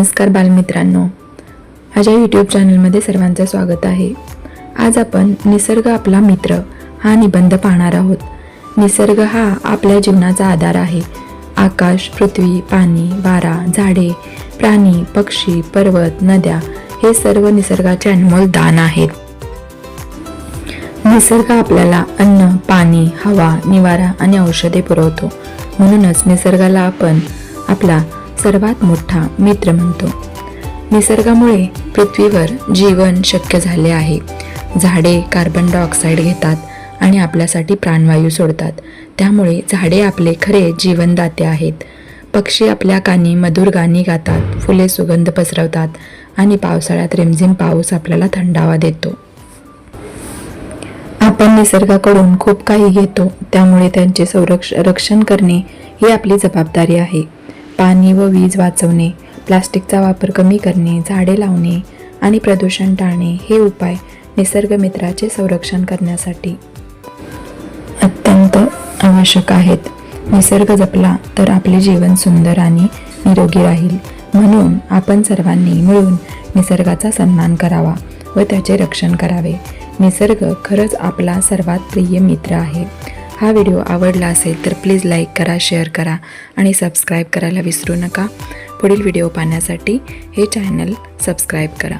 नमस्कार बालमित्रांनो. माझ्या यूट्यूब चॅनलमध्ये सर्वांचं स्वागत आहे. आज आपण निसर्ग आपला मित्र हा निबंध पाहणार आहोत. निसर्ग हा आपल्या जीवनाचा आधार आहे. आकाश पृथ्वी पाणी वारा झाडे प्राणी पक्षी पर्वत नद्या हे सर्व निसर्गाचे अनमोल दान आहेत. निसर्ग आपल्याला अन्न पाणी हवा निवारा आणि औषधे पुरवतो. म्हणूनच निसर्गाला आपण आपला सर्वात मोठा मित्र म्हणतो. निसर्गामुळे पृथ्वीवर जीवन शक्य झाले आहे. झाडे कार्बन डायऑक्साईड घेतात आणि आपल्यासाठी प्राणवायू सोडतात. त्यामुळे झाडे आपले खरे जीवनदाते आहेत. पक्षी आपल्या कानी मधुर गाणी गातात फुले सुगंध पसरवतात आणि पावसाळ्यात रिमझिम पाऊस आपल्याला थंडावा देतो. आपण निसर्गाकडून खूप काही घेतो त्यामुळे त्यांचे संरक्ष रक्षण करणे ही आपली जबाबदारी आहे. पाणी व वीज वाचवणे प्लास्टिकचा वापर कमी करणे झाडे लावणे आणि प्रदूषण टाळणे हे उपाय निसर्गमित्राचे संरक्षण करण्यासाठी अत्यंत आवश्यक आहेत. निसर्ग जपला तर आपले जीवन सुंदर आणि निरोगी राहील. म्हणून आपण सर्वांनी मिळून निसर्गाचा सन्मान करावा व त्याचे रक्षण करावे. निसर्ग खरंच आपला सर्वात प्रिय मित्र आहे. हा व्हिडिओ आवडला असेल तर प्लीज लाईक करा शेअर करा आणि सबस्क्राईब करायला विसरू नका. पुढील व्हिडिओ पाहण्यासाठी हे चॅनल सबस्क्राईब करा.